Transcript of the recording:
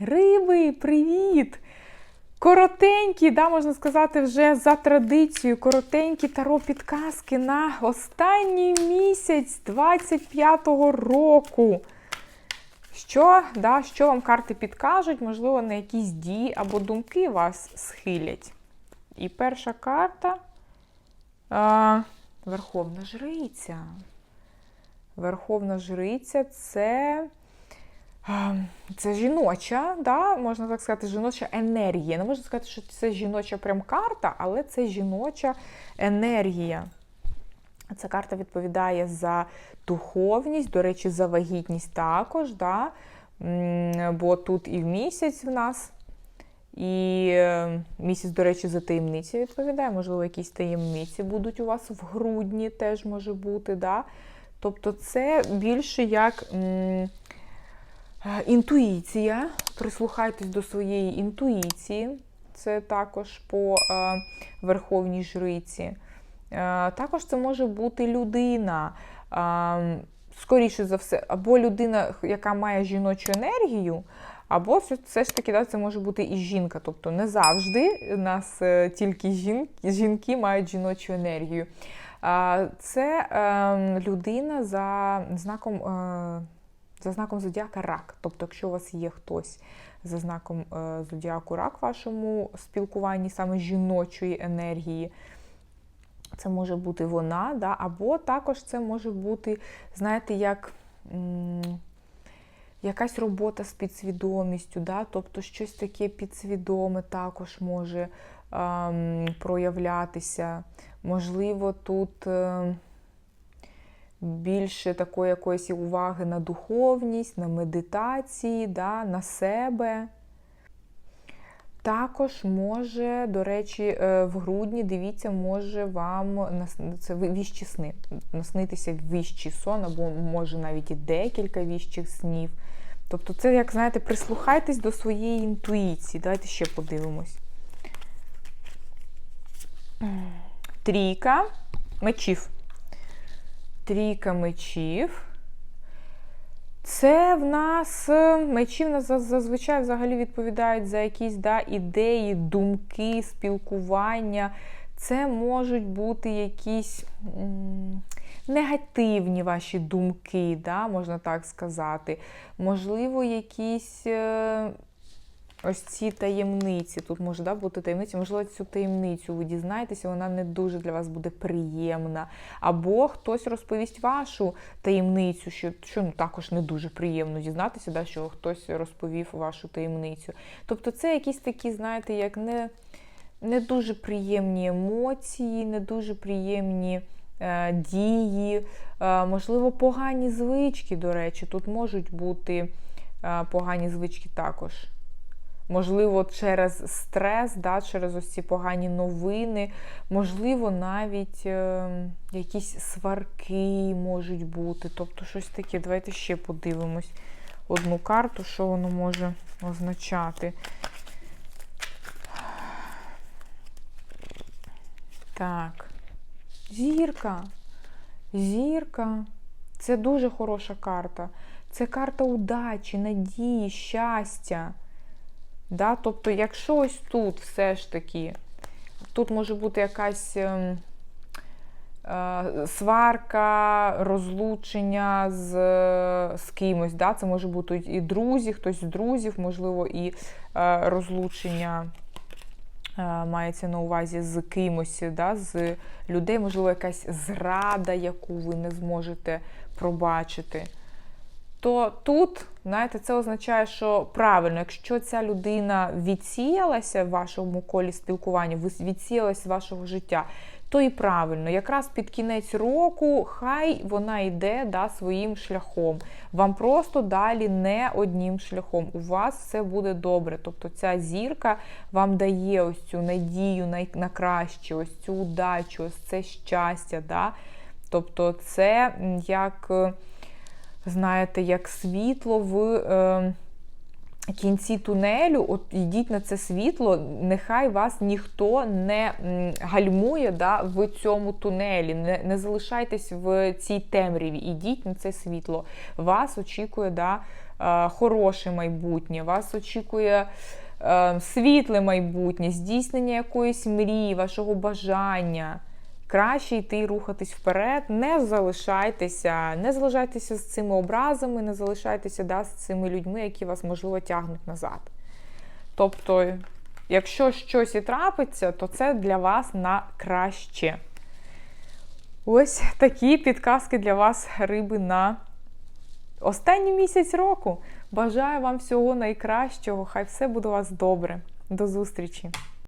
Риби, привіт! Коротенькі, да, можна сказати, вже за традицією, коротенькі таро підказки на останній місяць 25-го року. Що, да, що вам карти підкажуть, можливо, на якісь дії або думки вас схилять. І перша карта а, Верховна Жриця. Верховна Жриця це. А, Це жіноча, да, можна так сказати, жіноча енергія. Не можна сказати, що це жіноча прям карта, але це жіноча енергія. Ця карта відповідає за духовність, до речі, за вагітність також. Да? Бо тут і в місяць в нас, і е, місяць, до речі, за таємниці відповідає. Можливо, якісь таємниці будуть у вас в грудні, теж може бути. Да? Тобто, це більше як. Е, Інтуїція. Прислухайтесь до своєї інтуїції. Це також по е, Верховній Жриці. Е, також це може бути людина. Скоріше за все, або людина, яка має жіночу енергію, або все, ж таки да, це може бути і жінка. Тобто не завжди нас тільки жінки, жінки мають жіночу енергію. Це е, людина за знаком. За знаком зодіака рак. Тобто, якщо у вас є хтось за знаком е, зодіаку рак в вашому спілкуванні, саме жіночої енергії, це може бути вона, да? або також це може бути, знаєте, як. Якась робота з підсвідомістю, да? тобто щось таке підсвідоме також може ем, проявлятися. Можливо, тут. Е, більше такої якоїсь уваги на духовність, на медитації, да, на себе. Також може, до речі, е, в грудні, дивіться, може вам це віщі сни, наснитися віщий сон, або може навіть і декілька віщих снів. Тобто, це, як знаєте, прислухайтесь до своєї інтуїції. Давайте ще подивимось. Трійка мечів. Трійка мечів. Це в нас мечі в нас зазвичай взагалі відповідають за якісь да, ідеї, думки, спілкування. Це можуть бути якісь негативні ваші думки, да, можна так сказати. Можливо, якісь. Е Ось ці таємниці. Тут може да, бути таємниці, можливо, цю таємницю ви дізнаєтеся, вона не дуже для вас буде приємна. Або хтось розповість вашу таємницю, що що ну, також не дуже приємно дізнатися, да, що хтось розповів вашу таємницю. Тобто це якісь такі, знаєте, як не, не дуже приємні емоції, не дуже приємні. Е, дії, е, можливо, погані звички, до речі, тут можуть бути е, погані звички також. Можливо, через стрес, да, через ось ці погані новини, можливо, навіть е, якісь сварки можуть бути. Тобто щось таке. Давайте ще подивимось одну карту, що воно може означати. Так, зірка. Зірка. Це дуже хороша карта. Це карта удачі, надії, щастя. Да? Тобто, якщо ось тут все ж таки, тут може бути якась е, е, сварка, розлучення з з кимось. Да? Це може бути і друзі, хтось з друзів, можливо, і е, розлучення. Е, мається на увазі з кимось, да, з людей, можливо, якась зрада, яку ви не зможете пробачити то тут, знаєте, це означає, що правильно, якщо ця людина відсіялася в вашому колі спілкування, відсіялася з вашого життя, то і правильно, якраз під кінець року, хай вона йде да, своїм шляхом. Вам просто далі не одним шляхом. У вас все буде добре. Тобто ця зірка вам дає ось цю надію на, краще, ось цю удачу, ось це щастя. Да? Тобто, це як знаєте, як світло в е, кінці тунелю. От йдіть на це світло, нехай вас ніхто не гальмує да, в цьому тунелі. Не не залишайтесь в цій темряві, ідіть на це світло. Вас очікує да, е, хороше майбутнє, вас очікує е, світле майбутнє, здійснення якоїсь мрії, вашого бажання. Краще йти рухатись вперед, не залишайтеся, не залишайтеся з цими образами, не залишайтеся да, з цими людьми, які вас, можливо, тягнуть назад. Тобто, якщо щось і трапиться, то це для вас на краще. Ось такі підказки для вас, риби, на останній місяць року. Бажаю вам всього найкращого. Хай все буде у вас добре. До зустрічі!